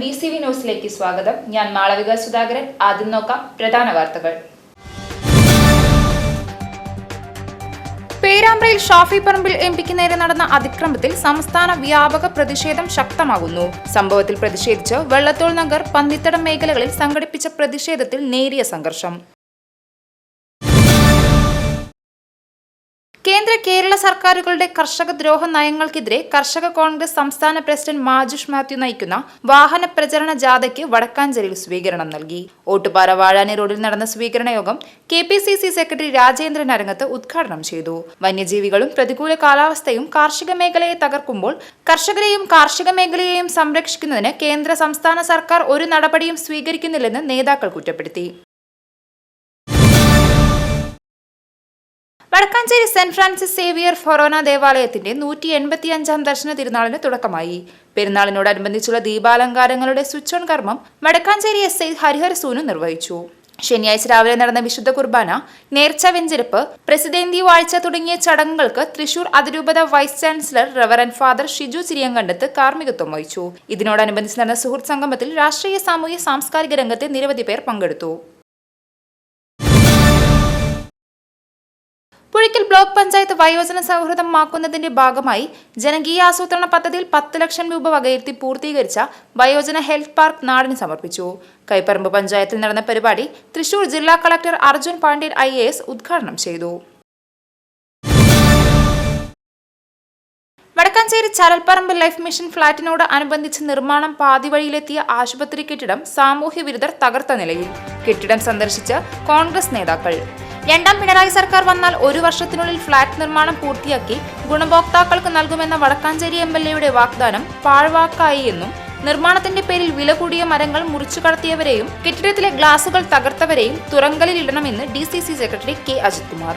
V C V ന്യൂസിലേക്ക് സ്വാഗതം. ഞാൻ മാളവിക സുധാകരൻ. ആദ്യം നോക്കാം പ്രധാന വാർത്തകൾ. പേരാമ്പ്രയിൽ ഷാഫി പറമ്പിൽ എം പിക്ക് നേരെ നടന്ന അതിക്രമത്തിൽ സംസ്ഥാന വ്യാപക പ്രതിഷേധം ശക്തമാകുന്നു. സംഭവത്തിൽ പ്രതിഷേധിച്ച് വെള്ളത്തോൾ നഗർ പന്നിത്തടം മേഖലകളിൽ സംഘടിപ്പിച്ച പ്രതിഷേധത്തിൽ നേരിയ സംഘർഷം. കേന്ദ്ര കേരള സർക്കാരുകളുടെ കർഷക ദ്രോഹ നയങ്ങൾക്കെതിരെ കർഷക കോൺഗ്രസ് സംസ്ഥാന പ്രസിഡന്റ് മാജുഷ് മാത്യു നയിക്കുന്ന വാഹന പ്രചരണ ജാഥയ്ക്ക് വടക്കാഞ്ചേരിയിൽ സ്വീകരണം നൽകി. ഓട്ടുപാറ വാഴാനി റോഡിൽ നടന്ന സ്വീകരണ യോഗം K P C C secretary Rajendran Arangath ഉദ്ഘാടനം ചെയ്തു. വന്യജീവികളും പ്രതികൂല കാലാവസ്ഥയും കാർഷിക മേഖലയെ തകർക്കുമ്പോൾ കർഷകരെയും കാർഷിക മേഖലയെയും സംരക്ഷിക്കുന്നതിന് കേന്ദ്ര സംസ്ഥാന സർക്കാർ ഒരു നടപടിയും സ്വീകരിക്കുന്നില്ലെന്ന് നേതാക്കൾ കുറ്റപ്പെടുത്തി. Vadakkanchery Saint Francis Xavier forane ദേവാലയത്തിന്റെ നൂറ്റി എൺപത്തിയഞ്ചാം ദർശന തിരുനാളിന് തുടക്കമായി. പെരുന്നാളിനോടനുബന്ധിച്ചുള്ള ദീപാലങ്കാരങ്ങളുടെ സ്വിച്ച് ഓൺ കർമ്മം വടക്കാഞ്ചേരി എസ് ഐ ഹരിഹർ സൂനു നിർവഹിച്ചു. ശനിയാഴ്ച രാവിലെ നടന്ന വിശുദ്ധ കുർബാന നേർച്ച വെഞ്ചിരിപ്പ് പ്രസിദ്ധേന്തി വാഴ്ച തുടങ്ങിയ ചടങ്ങുകൾക്ക് തൃശൂർ അതിരൂപത vice chancellor reverend father Shiju Chiriyankandath കാർമ്മികത്വം വഹിച്ചു. ഇതിനോടനുബന്ധിച്ച് നടന്ന സുഹൃത്ത് സംഗമത്തിൽ രാഷ്ട്രീയ സാമൂഹ്യ സാംസ്കാരിക രംഗത്തെ നിരവധി പേർ പങ്കെടുത്തു. പുഴയ്ക്കൽ ബ്ലോക്ക് പഞ്ചായത്ത് വയോജന സൗഹൃദമാക്കുന്നതിന്റെ ഭാഗമായി ജനകീയ ആസൂത്രണ പദ്ധതിയിൽ പത്ത് ലക്ഷം രൂപ വകയിരുത്തി പൂർത്തീകരിച്ച വയോജന ഹെൽത്ത് പാർക്ക് നാടിന് സമർപ്പിച്ചു. കൈപ്പറമ്പ് പഞ്ചായത്തിൽ നടന്ന പരിപാടി തൃശൂർ ജില്ലാ കളക്ടർ അർജുൻ പാണ്ഡ്യൻ ഐ ഉദ്ഘാടനം ചെയ്തു. വടക്കാഞ്ചേരി ചരൽപ്പറമ്പ് ലൈഫ് മിഷൻ ഫ്ളാറ്റിനോട് അനുബന്ധിച്ച് നിർമ്മാണം പാതിവഴിയിലെത്തിയ ആശുപത്രി കെട്ടിടം സാമൂഹ്യ വിരുദ്ധർ തകർത്ത നിലയിൽ. കെട്ടിടം സന്ദർശിച്ച് കോൺഗ്രസ് നേതാക്കൾ. രണ്ടാം പിണറായി സർക്കാർ വന്നാൽ ഒരു വർഷത്തിനുള്ളിൽ ഫ്ളാറ്റ് നിർമ്മാണം പൂർത്തിയാക്കി ഗുണഭോക്താക്കൾക്ക് നൽകുമെന്ന വടക്കാഞ്ചേരി എം എൽ എയുടെ വാഗ്ദാനം പാഴ്വാക്കായി എന്നും നിർമ്മാണത്തിന്റെ പേരിൽ വില കൂടിയ മരങ്ങൾ മുറിച്ചു കടത്തിയവരെയും കെട്ടിടത്തിലെ ഗ്ലാസുകൾ തകർത്തവരെയും തുറങ്കലിലിടണമെന്ന് D C C secretary K Ajith Kumar